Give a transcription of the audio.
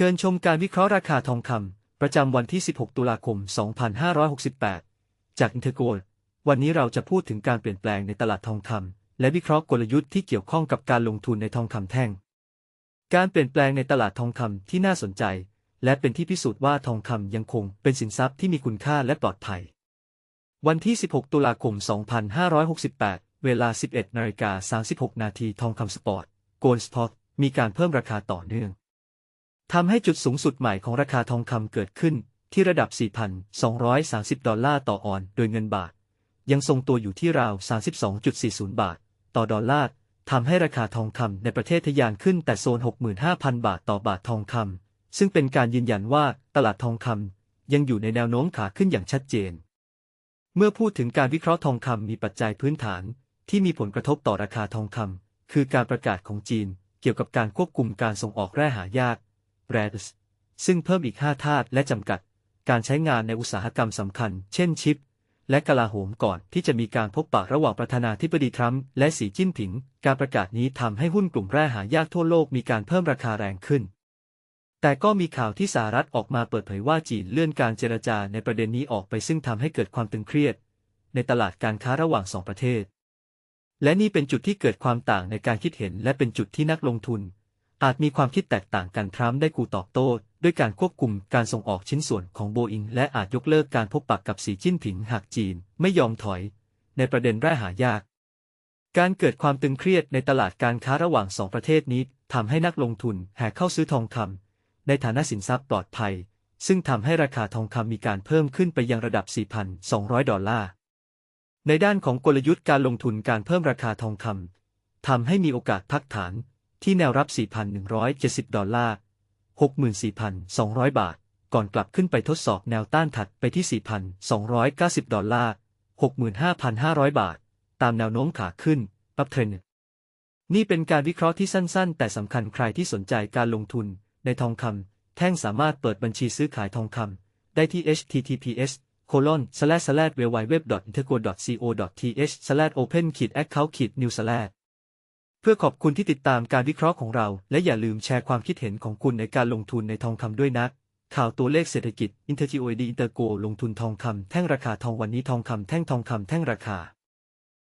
เชิญชมการวิเคราะห์ราคาทองคำประจำวันที่ 16 ตุลาคม 2568 จากอินเทอร์โกลวันนี้เราจะพูดถึงการเปลี่ยนแปลงในตลาดทองคำและวิเคราะห์กลยุทธ์ที่เกี่ยวข้องกับการลงทุนในทองคำแท่ง การเปลี่ยนแปลงในตลาดทองคำที่น่าสนใจ และเป็นที่พิสูจน์ว่าทองคำยังคงเป็นสินทรัพย์ที่มีคุณค่าและปลอดภัย วันที่ 16 ตุลาคม 2568 เวลา 11นาฬิกา36 นาทีทองคำสปอร์ตโกลด์สปอร์ตมีการเพิ่มราคาต่อเนื่อง ทำให้จุดสูงสุดใหม่ของราคาทองคำเกิดขึ้นที่ระดับ 4,230 ดอลลาร์ต่อออนโดยเงินบาท ยังทรงตัวอยู่ที่ราว 32.40 บาท ต่อดอลลาร์ทำให้ราคาทองคำในประเทศทะยานขึ้นแต่โซน 65,000 บาทต่อบาททองคำซึ่งเป็นการยืนยันว่าตลาดทองคำยังอยู่ในแนวโน้มขาขึ้นอย่างชัดเจน เมื่อพูดถึงการวิเคราะห์ทองคำมีปัจจัยพื้นฐาน ที่มีผลกระทบต่อราคาทองคำคือการประกาศของจีน เกี่ยวกับการควบคุมการส่งออกแร่หายาก r a d s ซึ่งเพิ่มอีก 5 ธาตุและจำกัด การใช้งานในอุตสาหกรรมสำคัญ เช่นชิป และกลาโหมก่อนที่จะมีการพบปะระหว่างประธานาธิบดีทรัมป์และสีจิ้นผิง การประกาศนี้ทำให้หุ้นกลุ่มแร่หายากทั่วโลกมีการเพิ่มราคาแรงขึ้น แต่ก็มีข่าวที่สหรัฐออกมาเปิดเผยว่าจีนเลื่อนการเจรจาในประเด็นนี้ออกไปซึ่งทำให้เกิดความตึงเครียด ในตลาดการค้าระหว่างสองประเทศและนี่เป็นจุดที่เกิดความต่างในการคิดเห็นและเป็นจุดที่นักลงทุน อาจมีความคิดแตกต่างกันทรัมป์ได้กูตอบโต้ด้วยการควบคุมการส่งออกชิ้นส่วนของโบอิงและอาจยกเลิกการพบปะกกับสีจิ้นผิงหากจีนไม่ยอมถอย ในประเด็นแร่หายาก การเกิดความตึงเครียดในตลาดการค้าระหว่างสองประเทศนี้ทำให้นักลงทุนแห่เข้าซื้อทองคำในฐานะสินทรัพย์ปลอดภัย ซึ่งทำให้ราคาทองคำมีการเพิ่มขึ้นไปยังระดับ 4,200 ดอลลาร์ ในด้านของกลยุทธ์การลงทุนการเพิ่มราคาทองคำทำให้มีโอกาสพักฐาน ที่แนวรับ 4,170 ดอลลาร์ 64,200 บาท ก่อนกลับขึ้นไปทดสอบแนวต้านถัดไปที่ 4,290 ดอลลาร์ 65,500 บาท ตามแนวโน้มขาขึ้นปับเทรนนี่เป็นการวิเคราะห์ที่สั้นๆ แต่สำคัญใครที่สนใจการลงทุนในทองคำแท่งสามารถเปิดบัญชีซื้อขายทองคำได้ที่ https colon slash slash www.intergo.co.th slash open account new slash เพื่อขอบคุณที่ติดตามการวิเคราะห์ของเรา และอย่าลืมแชร์ความคิดเห็นของคุณในการลงทุนในทองคำด้วยนะ ข่าวตัวเลขเศรษฐกิจ Intergoid Intergo ลงทุนทองคำแท่งราคาทองวันนี้ทองคำแท่งทองคำแท่งราคา